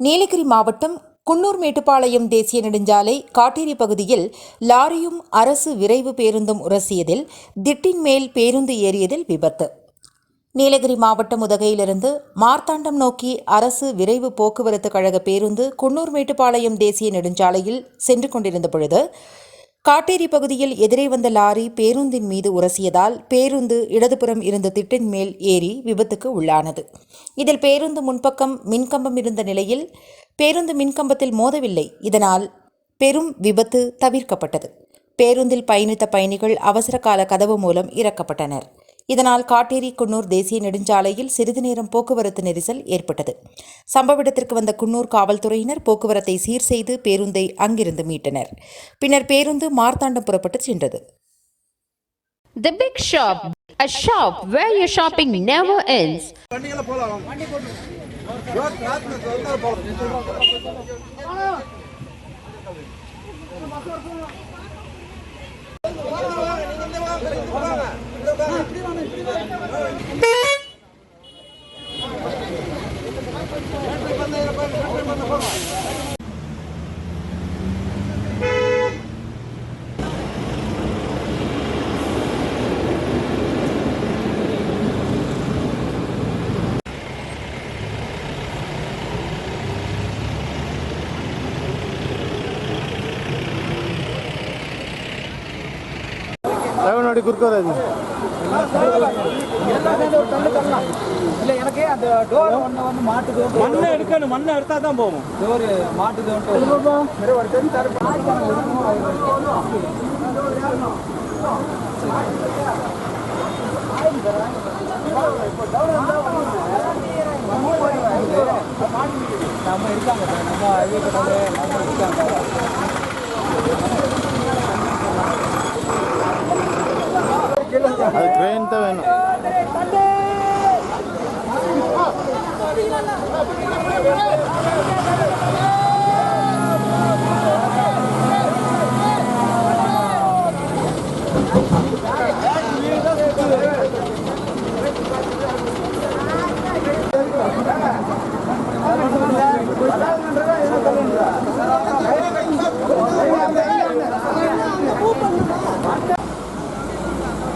நீலகிரி மாவட்டம் குன்னூர் மேட்டுப்பாளையம் தேசிய நெடுஞ்சாலை காட்டேரி பகுதியில் லாரியும் அரசு விரைவு பேருந்தும் உரசியதில் திட்டின் மேல் பேருந்து ஏறியதில் விபத்து. நீலகிரி மாவட்டம் உதகையிலிருந்து மார்த்தாண்டம் நோக்கி அரசு விரைவு போக்குவரத்து கழக பேருந்து குன்னூர் மேட்டுப்பாளையம் தேசிய நெடுஞ்சாலையில் சென்று கொண்டிருந்த பொழுது காட்டேரி பகுதியில் எதிரே வந்த லாரி பேருந்தின் மீது உரசியதால் பேருந்து இடதுபுறம் இருந்த திட்டின் மேல் ஏறி விபத்துக்கு உள்ளானது. இதில் பேருந்து முன்பக்கம் மின்கம்பம் இருந்த நிலையில் பேருந்து மின்கம்பத்தில் மோதவில்லை. இதனால் பெரும் விபத்து தவிர்க்கப்பட்டது. பேருந்தில் பயணித்த பயணிகள் அவசர கால கதவு மூலம் இறக்கப்பட்டனர். இதனால் காட்டேரி குன்னூர் தேசிய நெடுஞ்சாலையில் சிறிது நேரம் போக்குவரத்து நெரிசல் ஏற்பட்டது. சம்பவ இடத்திற்கு வந்த குன்னூர் காவல்துறையினர் போக்குவரத்தை சீர் செய்து பேருந்தை அங்கிருந்து மீட்டனர். பின்னர் பேருந்து மார்த்தாண்டம் புறப்பட்டு சென்றது. The Big Shop, a shop where your shopping never ends. போலாம் முன்னாடி குறுக்க வராது. இல்லை எனக்கு அந்த டோர் ஒன்று வந்து மாட்டுக்கு மண்ணை எடுக்கணும் மண்ணை எடுத்தா தான் போகும். டோர் மாட்டுக்கு நம்ம இருக்காங்க நம்ம இருக்காங்க அது ட்ரெயின் தான் வேணும்